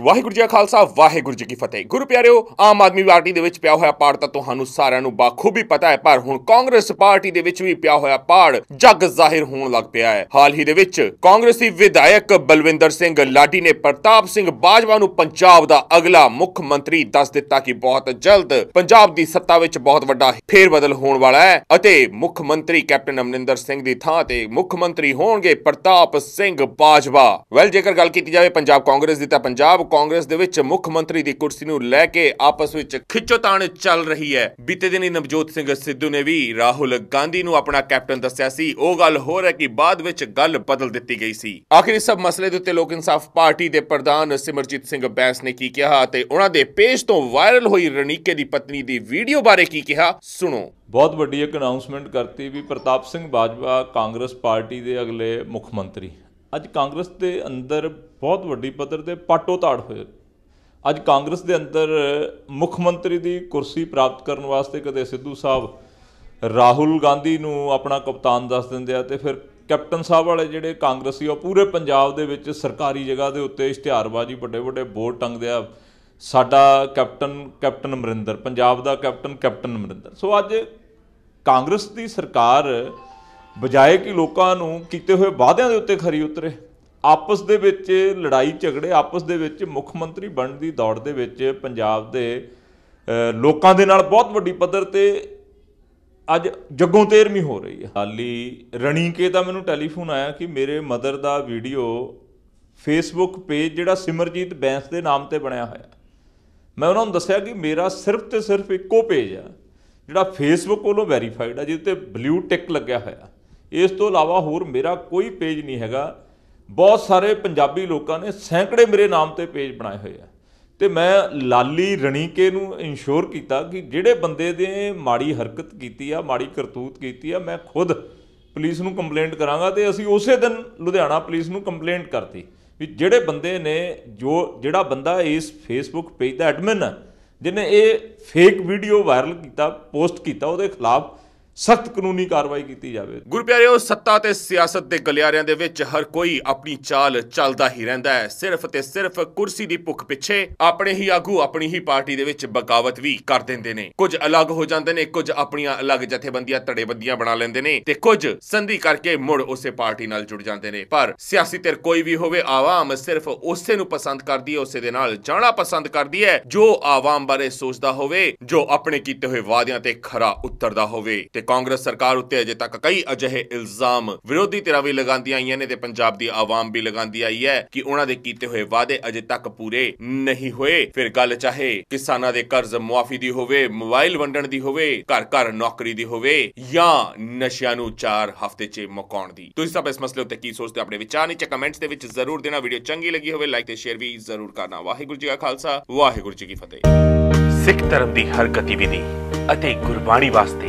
ਵਾਹਿਗੁਰੂ ਜੀ ਕਾ ਖਾਲਸਾ, ਵਾਹਿਗੁਰੂ ਜੀ ਕੀ ਫਤਿਹ। ਗੁਰੂ ਪਿਆਰਿਓ, ਆਮ ਆਦਮੀ ਪਾਰਟੀ ਦੇ ਵਿੱਚ ਪਿਆ ਹੋਇਆ ਪਾੜ ਤਾਂ ਤੁਹਾਨੂੰ ਸਾਰਿਆਂ ਨੂੰ ਬਾਖੂਬੀ ਪਤਾ ਹੈ, ਪਰ ਹੁਣ ਕਾਂਗਰਸ ਪਾਰਟੀ ਦੇ ਵਿੱਚ ਵੀ ਪਿਆ ਹੋਇਆ ਪਾੜ ਜੱਗ ਜ਼ਾਹਿਰ ਹੋਣ ਲੱਗ ਪਿਆ ਹੈ। ਹਾਲ ਹੀ ਦੇ ਵਿੱਚ ਕਾਂਗਰਸੀ ਵਿਧਾਇਕ ਬਲਵਿੰਦਰ ਸਿੰਘ ਲਾਡੀ ਨੇ ਪ੍ਰਤਾਪ ਸਿੰਘ ਬਾਜਵਾ ਨੂੰ ਪੰਜਾਬ ਦਾ ਅਗਲਾ ਮੁੱਖ ਮੰਤਰੀ ਦੱਸ ਦਿੱਤਾ ਕਿ ਬਹੁਤ ਜਲਦ ਪੰਜਾਬ ਦੀ ਸੱਤਾ ਵਿੱਚ ਬਹੁਤ ਵੱਡਾ ਫੇਰ ਬਦਲ ਹੋਣ ਵਾਲਾ ਹੈ ਅਤੇ ਮੁੱਖ ਮੰਤਰੀ ਕੈਪਟਨ ਅਮਰਿੰਦਰ ਸਿੰਘ ਦੀ ਥਾਂ ਤੇ ਮੁੱਖ ਮੰਤਰੀ ਹੋਣਗੇ ਪ੍ਰਤਾਪ ਸਿੰਘ ਬਾਜਵਾ। ਵੈਲ ਜੇਕਰ ਗੱਲ ਕੀਤੀ ਜਾਵੇ ਪੰਜਾਬ ਕਾਂਗਰਸ ਦੀ ਤਾਂ ਪੰਜਾਬ ਕਾਂਗਰਸ ਦੇ ਵਿੱਚ ਮੁੱਖ ਮੰਤਰੀ ਦੀ ਕੁਰਸੀ ਨੂੰ ਲੈ ਕੇ ਆਪਸ ਵਿੱਚ ਖਿੱਚੋਤਾਣ ਚੱਲ ਰਹੀ ਹੈ। ਬੀਤੇ ਦਿਨੀ ਨਵਜੋਤ ਸਿੰਘ ਸਿੱਧੂ ਨੇ ਵੀ ਰਾਹੁਲ ਗਾਂਧੀ ਨੂੰ ਆਪਣਾ ਕੈਪਟਨ ਦੱਸਿਆ ਸੀ। ਉਹ ਗੱਲ ਹੋਰ ਹੈ ਕਿ ਬਾਅਦ ਵਿੱਚ ਗੱਲ ਬਦਲ ਦਿੱਤੀ ਗਈ ਸੀ। ਆਖਿਰ ਇਸ ਸਭ ਮਸਲੇ ਦੇ ਉੱਤੇ ਲੋਕ ਇਨਸਾਫ ਪਾਰਟੀ ਦੇ ਪ੍ਰਧਾਨ ਸਿਮਰਜੀਤ ਸਿੰਘ ਬੈਂਸ ਨੇ ਕੀ ਕਿਹਾ ਤੇ ਉਹਨਾਂ ਦੇ ਪੇਜ ਤੋਂ ਵਾਇਰਲ ਹੋਈ ਰਣੀਕੇ ਦੀ ਪਤਨੀ ਦੀ ਵੀਡੀਓ ਬਾਰੇ ਕੀ ਕਿਹਾ, ਸੁਣੋ। ਬਹੁਤ ਵੱਡੀ ਇੱਕ ਅਨਾਉਂਸਮੈਂਟ ਕਰਤੀ ਵੀ ਪ੍ਰਤਾਪ ਸਿੰਘ ਬਾਜਵਾ ਕਾਂਗਰਸ ਪਾਰਟੀ ਦੇ ਅਗਲੇ ਮੁੱਖ ਮੰਤਰੀ। ਅੱਜ ਕਾਂਗਰਸ ਦੇ ਅੰਦਰ ਬਹੁਤ ਵੱਡੀ ਪੱਧਰ ਤੇ ਪਾਟੋ ਤਾੜ ਹੋਏ। ਅੱਜ ਕਾਂਗਰਸ ਦੇ ਅੰਦਰ ਮੁੱਖ ਮੰਤਰੀ ਦੀ ਕੁਰਸੀ ਪ੍ਰਾਪਤ ਕਰਨ ਵਾਸਤੇ ਕਦੇ ਸਿੱਧੂ ਸਾਹਿਬ ਰਾਹੁਲ ਗਾਂਧੀ ਨੂੰ ਆਪਣਾ ਕਪਤਾਨ ਦੱਸ ਦਿੰਦੇ ਆ ਤੇ ਫਿਰ ਕੈਪਟਨ ਸਾਹਿਬ ਵਾਲੇ ਜਿਹੜੇ ਕਾਂਗਰਸੀ ਉਹ ਪੂਰੇ ਪੰਜਾਬ ਦੇ ਵਿੱਚ ਸਰਕਾਰੀ ਜਗ੍ਹਾ ਦੇ ਉੱਤੇ ਇਸ਼ਤਿਹਾਰਬਾਜ਼ੀ ਵੱਡੇ ਵੱਡੇ ਬੋਰਡ ਟੰਗਦੇ ਆ। ਸਾਡਾ ਕੈਪਟਨ ਕੈਪਟਨ ਅਮਰਿੰਦਰ, ਪੰਜਾਬ ਦਾ ਕੈਪਟਨ ਕੈਪਟਨ ਅਮਰਿੰਦਰ। ਸੋ ਅੱਜ ਕਾਂਗਰਸ ਦੀ ਸਰਕਾਰ ਬਜਾਏ ਕਿ ਲੋਕਾਂ ਨੂੰ ਕੀਤੇ ਹੋਏ ਵਾਅਦਿਆਂ ਦੇ ਉੱਤੇ ਖਰੀ ਉਤਰੇ, ਆਪਸ ਦੇ ਵਿੱਚ ਲੜਾਈ ਝਗੜੇ, ਆਪਸ ਦੇ ਵਿੱਚ ਮੁੱਖ ਮੰਤਰੀ ਬਣਨ ਦੀ ਦੌੜ ਦੇ ਵਿੱਚ ਪੰਜਾਬ ਦੇ ਲੋਕਾਂ ਦੇ ਨਾਲ ਬਹੁਤ ਵੱਡੀ ਪੱਧਰ ਤੇ ਅੱਜ ਜੱਗੋਂ ਤੇਰਵੀਂ ਹੋ ਰਹੀ ਹੈ। ਹਾਲੀ ਰਣੀਕੇ ਦਾ ਮੈਨੂੰ ਟੈਲੀਫੋਨ ਆਇਆ ਕਿ ਮੇਰੇ ਮਦਰ ਦਾ ਵੀਡੀਓ ਫੇਸਬੁੱਕ ਪੇਜ ਜਿਹੜਾ ਸਿਮਰਜੀਤ ਬੈਂਸ ਦੇ ਨਾਮ ਤੇ ਬਣਿਆ ਹੋਇਆ। ਮੈਂ ਉਹਨਾਂ ਨੂੰ ਦੱਸਿਆ ਕਿ ਮੇਰਾ ਸਿਰਫ ਤੇ ਸਿਰਫ ਇੱਕੋ ਪੇਜ ਆ, ਜਿਹੜਾ ਫੇਸਬੁੱਕ ਵੱਲੋਂ ਵੈਰੀਫਾਈਡ ਆ, ਜਿਹਦੇ ਤੇ ਬਲੂ ਟਿਕ ਲੱਗਿਆ ਹੋਇਆ। ਇਸ ਤੋਂ ਇਲਾਵਾ ਹੋਰ ਮੇਰਾ ਕੋਈ ਪੇਜ ਨਹੀਂ ਹੈਗਾ। ਬਹੁਤ ਸਾਰੇ ਪੰਜਾਬੀ ਲੋਕਾਂ ਨੇ ਸੈਂਕੜੇ ਮੇਰੇ ਨਾਮ ਤੇ ਪੇਜ ਬਣਾਏ ਹੋਏ ਆ। ਤੇ ਮੈਂ ਲਾਲੀ ਰਣੀਕੇ ਨੂੰ ਇਨਸ਼ੋਰ ਕੀਤਾ ਕਿ ਜਿਹੜੇ ਬੰਦੇ ਦੇ ਮਾੜੀ ਹਰਕਤ ਕੀਤੀ ਆ, ਮਾੜੀ ਕਰਤੂਤ ਕੀਤੀ ਆ, ਮੈਂ ਖੁਦ ਪੁਲਿਸ ਨੂੰ ਕੰਪਲੇਂਟ ਕਰਾਂਗਾ ਤੇ ਅਸੀਂ ਉਸੇ ਦਿਨ ਲੁਧਿਆਣਾ ਪੁਲਿਸ ਨੂੰ ਕੰਪਲੇਂਟ ਕਰਤੀ ਵੀ ਜਿਹੜੇ ਬੰਦੇ ਨੇ ਜੋ, ਜਿਹੜਾ ਬੰਦਾ ਇਸ ਫੇਸਬੁੱਕ ਪੇਜ ਦਾ ਐਡਮਿਨ ਹੈ ਜਿਹਨੇ ਇਹ ਫੇਕ ਵੀਡੀਓ ਵਾਇਰਲ ਕੀਤਾ ਪੋਸਟ ਕੀਤਾ, ਉਹਦੇ ਖਿਲਾਫ ਸਖਤ ਕਾਨੂੰਨੀ ਕਾਰਵਾਈ ਕੀਤੀ ਜਾਵੇ। ਗੁਰੂ ਸੱਤਾ ਤੇ ਸਿਆਸਤ ਦੇ ਗਲਿਆਰਿਆਂ ਦੇ ਵਿੱਚ ਹਰ ਕੋਈ ਆਪਣੀ ਚਾਲ ਚੱਲਦਾ ਹੀ ਰਹਿੰਦਾ ਹੈ। ਸਿਰਫ ਤੇ ਸਿਰਫ ਕੁਰਸੀ ਦੀ ਭੁੱਖ ਪਿੱਛੇ ਆਪਣੇ ਹੀ ਆਗੂ, ਆਪਣੀ ਹੀ ਪਾਰਟੀ ਦੇ ਵਿੱਚ ਬਗਾਵਤ ਵੀ ਕਰ ਦਿੰਦੇ ਨੇ। ਕੁਝ ਅਲੱਗ ਹੋ ਜਾਂਦੇ ਨੇ, ਕੁਝ ਆਪਣੀਆਂ ਅਲੱਗ ਜਥੇਬੰਦੀਆਂ ਧੜੇਬੰਦੀਆਂ ਬਣਾ ਲੈਂਦੇ ਨੇ ਤੇ ਕੁਝ ਸੰਧੀ ਕਰਕੇ ਮੁੜ ਉਸੇ ਪਾਰਟੀ ਨਾਲ ਜੁੜ ਜਾਂਦੇ ਨੇ। ਪਰ ਸਿਆਸੀ ਧਿਰ ਕੋਈ ਵੀ ਹੋਵੇ, ਆਵਾਮ ਸਿਰਫ ਉਸੇ ਨੂੰ ਪਸੰਦ ਕਰਦੀ ਹੈ, ਉਸੇ ਦੇ ਨਾਲ ਜਾਣਾ ਪਸੰਦ ਕਰਦੀ ਹੈ, ਜੋ ਆਵਾਮ ਬਾਰੇ ਸੋਚਦਾ ਹੋਵੇ, ਜੋ ਆਪਣੇ ਕੀਤੇ ਹੋਏ ਵਾਅਦਿਆਂ ਤੇ ਖਰਾ ਉਤਰਦਾ ਹੋਵੇ ਤੇ ਕਾਂਗਰਸ ਸਰਕਾਰ ਉੱਤੇ ਅਜੇ ਤੱਕ ਕਈ ਅਜਿਹੇ ਇਲਜ਼ਾਮ ਵਿਰੋਧੀ ਧਿਰਾਂ ਵੀ ਲਗਾਉਂਦੀਆਂ ਆਈਆਂ ਨੇ ਤੇ ਪੰਜਾਬ ਦੀ ਆਵਾਮ ਵੀ ਲਗਾਉਂਦੀ ਆਈ ਹੈ ਕਿ ਉਹਨਾਂ ਦੇ ਕੀਤੇ ਹੋਏ ਵਾਅਦੇ ਅਜੇ ਤੱਕ ਪੂਰੇ ਨਹੀਂ ਹੋਏ। ਫਿਰ ਗੱਲ ਚਾਹੇ ਕਿਸਾਨਾਂ ਦੇ ਕਰਜ਼ ਮੁਆਫੀ ਦੀ ਹੋਵੇ, ਮੋਬਾਈਲ ਵੰਡਣ ਦੀ ਹੋਵੇ, ਘਰ ਘਰ ਨੌਕਰੀ ਦੀ ਹੋਵੇ ਜਾਂ ਨਸ਼ਿਆਂ ਨੂੰ 4 ਹਫ਼ਤੇ 'ਚ ਮੁਕਾਉਣ ਦੀ। ਤੁਸੀਂ ਸਭ ਇਸ ਮਸਲੇ ਉੱਤੇ ਕੀ ਸੋਚਦੇ ਹੋ ਆਪਣੇ ਵਿਚਾਰ ਨੀਚੇ ਕਮੈਂਟਸ ਦੇ ਵਿੱਚ ਜ਼ਰੂਰ ਦੇਣਾ। ਵੀਡੀਓ ਚੰਗੀ ਲੱਗੀ ਹੋਵੇ, ਲਾਈਕ ਤੇ ਸ਼ੇਅਰ ਵੀ ਜ਼ਰੂਰ ਕਰਨਾ। ਵਾਹਿਗੁਰੂ ਜੀ ਕਾ ਖਾਲਸਾ, ਵਾਹਿਗੁਰੂ ਜੀ ਕੀ ਫਤਿਹ। ਸਿੱਖ ਧਰਮ ਦੀ ਹਰ ਗਤੀਵਿਧੀ ਅਤੇ ਗੁਰਬਾਣੀ ਵਾਸਤੇ